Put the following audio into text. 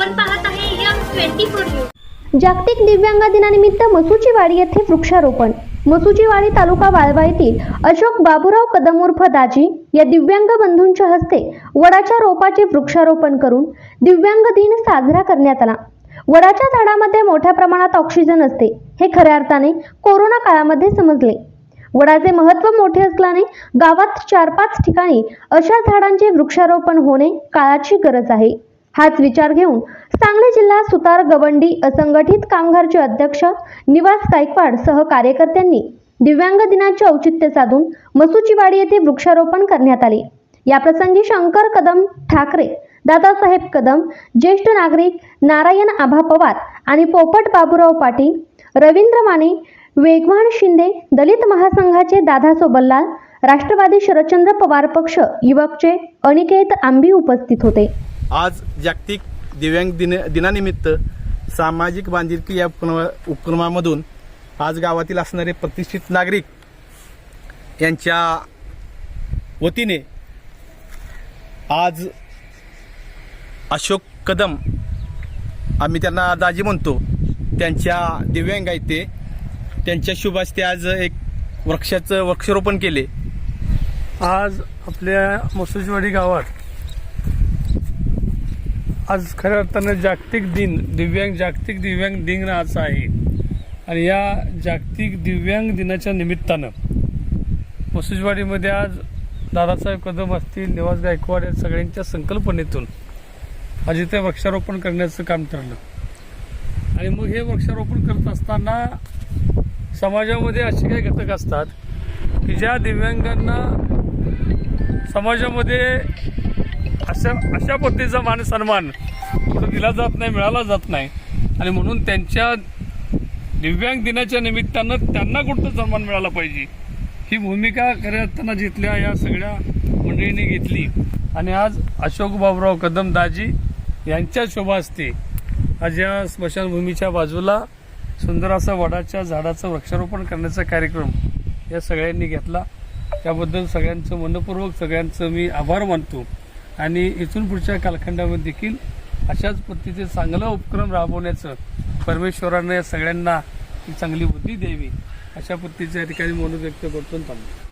आपण पाहत आहे यम ट्वेंटी फोर न्यूज. जागतिक दिव्यांग दिनानिमित्त मसुचीवाडी येथे वृक्षारोपण. मसुचीवाडी तालुका वाळवा येथील अशोक बाबुराव कदम उर्फ दाजी या दिव्यांग बंधूंच्या हस्ते वडाच्या रोपाचे वृक्षारोपण करून दिव्यांग दिन साजरा करण्यात आला. वडाच्या झाडामध्ये मोठ्या प्रमाणात ऑक्सिजन असते. हे खऱ्या अर्थाने कोरोना काळामध्ये समजले. वडाचे महत्त्व मोठे असल्याने गावात चार पाच ठिकाणी अशा झाडांचे वृक्षारोपण होणे काळाची गरज आहे. हाच विचार घेऊन सांगली जिल्हा सुतार गवंडी असंघटित कामगारचे अध्यक्ष निवास गायकवाड सह कार्यकर्त्यांनी दिव्यांग दिनाचे औचित्य साधून मसुचीवाडी येथे वृक्षारोपण करण्यात आले. याप्रसंगी शंकर कदम ठाकरे दादासाहेब कदम ज्येष्ठ नागरिक नारायण आभा पवार आणि पोपट बाबूराव पाटील रवींद्र माने वेगवान शिंदे दलित महासंघाचे दादा सोबल्लाल राष्ट्रवादी शरदचंद्र पवार पक्ष युवकचे अनिकेत आंबी उपस्थित होते. आज जागतिक दिव्यांग दिन दिनानिमित्त सामाजिक बांधिलकी या उपक्रमा उपक्रमामधून आज गावातील असणारे प्रतिष्ठित नागरिक यांच्या वतीने आज अशोक कदम आम्ही त्यांना दाजी म्हणतो त्यांच्या दिव्यांग आहेत ते. त्यांच्या शुभ ते आज एक वृक्षाचं वृक्षारोपण केले. आज आपल्या मसुजवाडी गावात आज खऱ्या अर्थानं जागतिक दिन दिव्यांग जागतिक दिव्यांग दिन आज आहे. आणि या जागतिक दिव्यांग दिनाच्या निमित्तानं मसुजवाडीमध्ये आज दादासाहेब कदम असतील निवास गायकवाड या सगळ्यांच्या संकल्पनेतून आज इथे वृक्षारोपण करण्याचं काम ठरलं. आणि मग हे वृक्षारोपण करत असताना समाजामध्ये असे काही घटक असतात की ज्या दिव्यांगांना समाजामध्ये अशा अशा पद्धतीचा मान सन्मान कुठं दिला जात नाही मिळाला जात नाही. आणि म्हणून त्यांच्या दिव्यांग दिनाच्या निमित्तानं त्यांना कुठं सन्मान मिळाला पाहिजे? ही भूमिका खऱ्या अर्थानं जिथल्या या सगळ्या मंडळींनी घेतली. आणि आज अशोक बाबराव कदम दाजी यांच्या शोभा असते आज या स्मशानभूमीच्या बाजूला सुंदर असा वडाच्या झाडाचं वृक्षारोपण करण्याचा कार्यक्रम या सगळ्यांनी घेतला. त्याबद्दल सगळ्यांचं मनपूर्वक सगळ्यांचं मी आभार मानतो. आणि इथून पुढच्या कालखंडामध्ये देखील अशाच पद्धतीचे चांगला उपक्रम राबवण्याचं परमेश्वरानं या सगळ्यांना चांगली बुद्धी द्यावी अशा पद्धतीच्या ठिकाणी ठिकाणी मनोव्यक्त करतो थांबतो.